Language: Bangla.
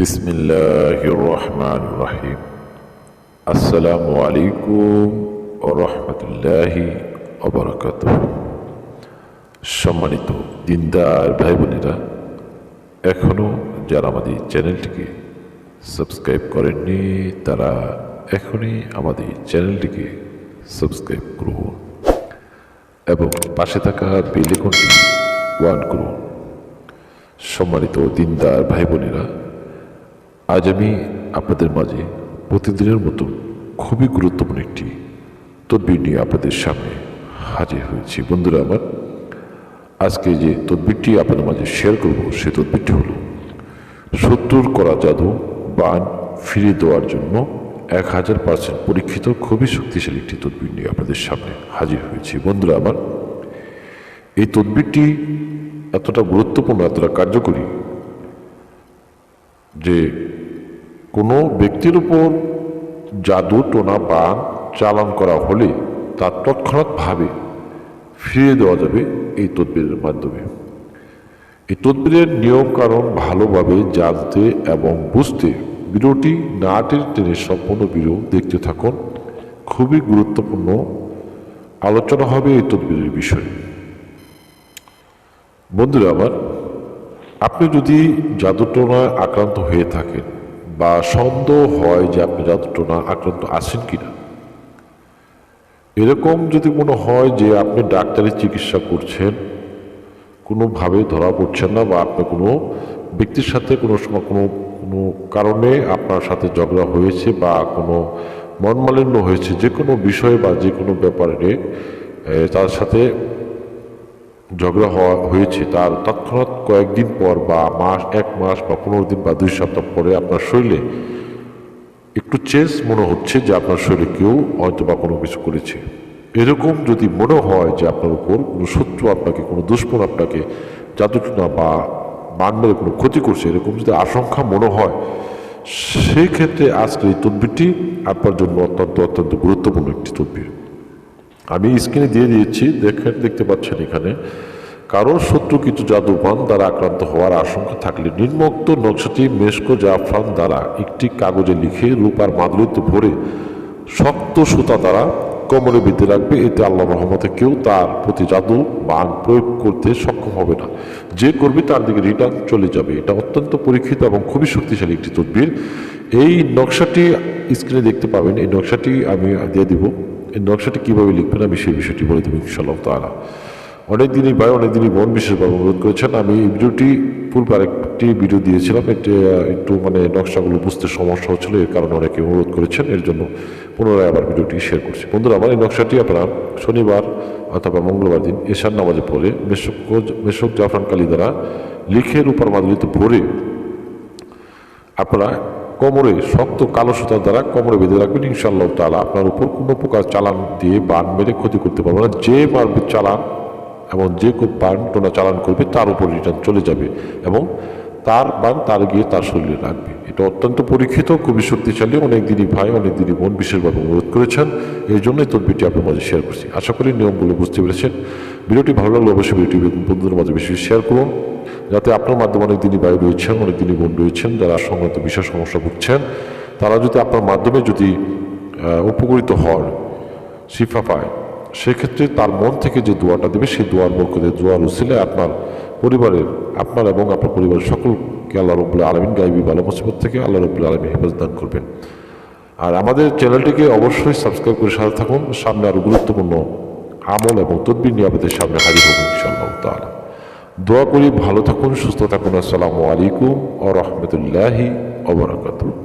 বিসমিল্লাহ রহমান রহিম আসসালামু আলাইকুম ও রহমতুল্লাহি অবরাকাত সম্মানিত দিনদার ভাই বোনেরা এখনও যারা আমাদের চ্যানেলটিকে সাবস্ক্রাইব করেননি, তারা এখনই আমাদের চ্যানেলটিকে সাবস্ক্রাইব করুন এবং পাশে থাকা বেলেকনটি ওয়ান করুন। সম্মানিত দিনদার ভাই বোনেরা আজ আমি আপনাদের মাঝে প্রতিদিনের মতো খুবই গুরুত্বপূর্ণ একটি তদবির নিয়ে আপনাদের সামনে হাজির হয়েছি। বন্ধুরা আমার, আজকে যে তদবিরটি আপনাদের মাঝে শেয়ার করব সে তদবিরটি হল শত্রুর করা জাদু বান ফিরিয়ে দেওয়ার জন্য এক হাজার পার্সেন্ট পরীক্ষিত খুবই শক্তিশালী একটি তদবির নিয়ে আপনাদের সামনে হাজির হয়েছি। বন্ধুরা আমার, এই তদবিরটি এতটা গুরুত্বপূর্ণ, এতটা কার্যকরী যে কোনো ব্যক্তির উপর জাদু, টোনা, বান চালান করা হলে তা তৎক্ষণাৎভাবে ফিরিয়ে দেওয়া যাবে এই তদবিরের মাধ্যমে। এই তদবিরের নিয়ম কারণ ভালোভাবে জানতে এবং বুঝতে ভিডিওটি না টেনে টেনে সম্পূর্ণ ভিডিও দেখতে থাকুন। খুবই গুরুত্বপূর্ণ আলোচনা হবে এই তদবিরের বিষয়ে। বন্ধুরা, আমার আপনি যদি জাদুটোনায় আক্রান্ত হয়ে থাকেন বা সন্দেহ হয় যে আপনি জাদুটোনা আক্রান্ত আছেন কিনা, এরকম যদি মনে হয় যে আপনি ডাক্তারি চিকিৎসা করছেন, কোনোভাবে ধরা পড়ছেন না বা আপনি কোনো ব্যক্তির সাথে কোনো সময় কোনো কোনো কারণে আপনার সাথে ঝগড়া হয়েছে বা কোনো মনমালিন্য হয়েছে, যে কোনো বিষয়ে বা যে কোনো ব্যাপারে তার সাথে ঝগড়া হওয়া হয়েছে, তার তৎক্ষণাৎ কয়েকদিন পর বা মাস, এক মাস বা পনেরো দিন বা দুই সপ্তাহ পরে আপনার শরীরে একটু চেঞ্জ মনে হচ্ছে যে আপনার শরীরে কেউ হয়তো বা কোনো কিছু করেছে। এরকম যদি মনে হয় যে আপনার উপর কোনো শত্রু আপনাকে, কোনো দুশ্মন আপনাকে জাদুটনা বা বান মেরে কোনো ক্ষতি করছে, এরকম যদি আশঙ্কা মনে হয়, সেক্ষেত্রে আজকের এই তদবিরটি আপনার জন্য অত্যন্ত অত্যন্ত গুরুত্বপূর্ণ একটি তদবির। আমি স্ক্রিনে দিয়ে দিয়েছি দেখেন দেখতে পাচ্ছেন এখানে। কারোর শত্রু কিছু জাদুবান দ্বারা আক্রান্ত হওয়ার আশঙ্কা থাকলে নিম্নোক্ত নকশাটি মেশকো জাফরান দ্বারা একটি কাগজে লিখে রূপার মাদুরিতে ভরে শক্ত সুতা দ্বারা কোমরে বেঁধে রাখবে। এতে আল্লাহ রহমতে কেউ তার প্রতি জাদু বান প্রয়োগ করতে সক্ষম হবে না। যে করবে তার দিকে রিটার্ন চলে যাবে। এটা অত্যন্ত পরীক্ষিত এবং খুবই শক্তিশালী একটি তদবির। এই নকশাটি স্ক্রিনে দেখতে পাবেন। এই নকশাটি আমি দিয়ে দিব। এই নকশাটি কীভাবে লিখবেন আমি সেই বিষয়টি বলে দেবো ইনশাল্লাহ তালা অনেক দিনই ভাই, অনেক দিনই বোন বিশেষভাবে অনুরোধ করেছেন। আমি এই ভিডিওটি পূর্বে আরেকটি ভিডিও দিয়েছিলাম। একটি একটু মানে নকশাগুলো বুঝতে সমস্যা হচ্ছিল, এর কারণে অনেকে অনুরোধ করেছেন। এর জন্য পুনরায় আবার ভিডিওটি শেয়ার করছি। বন্ধুরা, আমার এই নকশাটি আপনার শনিবার অথবা মঙ্গলবার দিন এশার নামাজে পড়ে মেশক মেশক জাফরান কালী দ্বারা লিখে রূপার মাদুরিতে ভরে আপনারা কোমরে শক্ত কালো সুতার দ্বারা কোমরে বেঁধে রাখবেন। ইনশাল্লাহ তালা আপনার উপর কোনো প্রকার চালান দিয়ে বান মেরে ক্ষতি করতে পারবে না। যে মারবে চালান এবং যে বান টোনা চালান করবে, তার উপর রিটার্ন চলে যাবে এবং তার বান তার গিয়ে তার শরীরে রাখবে। এটা অত্যন্ত পরীক্ষিত, খুবই শক্তিশালী অনেক দিনই ভাই অনেক দিনই বোন বিশেষভাবে অনুরোধ করেছেন। এই জন্যই তদবিরটি আপনার মাঝে শেয়ার করছি। আশা করি নিয়মগুলো বুঝতে পেরেছেন। ভিডিওটি ভালো লাগলে অবশ্যই ভিডিওটি বন্ধুদের মাঝে বেশি শেয়ার করুন। যাতে আপনার মাধ্যমে অনেক দিনই ভাই রয়েছেন অনেক দিনই বোন রয়েছেন, যারা সংক্রান্ত বিশেষ সমস্যা ভুগছেন, তারা যদি আপনার মাধ্যমে যদি উপকৃত হন, শিফা পায় সেক্ষেত্রে তার মন থেকে যে দোয়াটা দেবে, সেই দোয়ার বরকতে, দোয়ার উসিলে আপনার পরিবারের, আপনার এবং আপনার পরিবারের সকলকে আল্লাহ রবুল্লা আলমিন গাইবি ভালো মুসিবত থেকে আল্লাহ রবুল্লা আলমী হেফাজত দান করবেন। আর আমাদের চ্যানেলটিকে অবশ্যই সাবস্ক্রাইব করে সাথে থাকুন। সামনে আরও গুরুত্বপূর্ণ আমল এবং তদবির নিয়ে আপনাদের সামনে হাজির হব ইনশাআল্লাহ দোয়া করি, ভালো থাকুন, সুস্থ থাকুন। আসসালামু আলাইকুম ও রহমতুল্লাহি ওবরাকাতুহ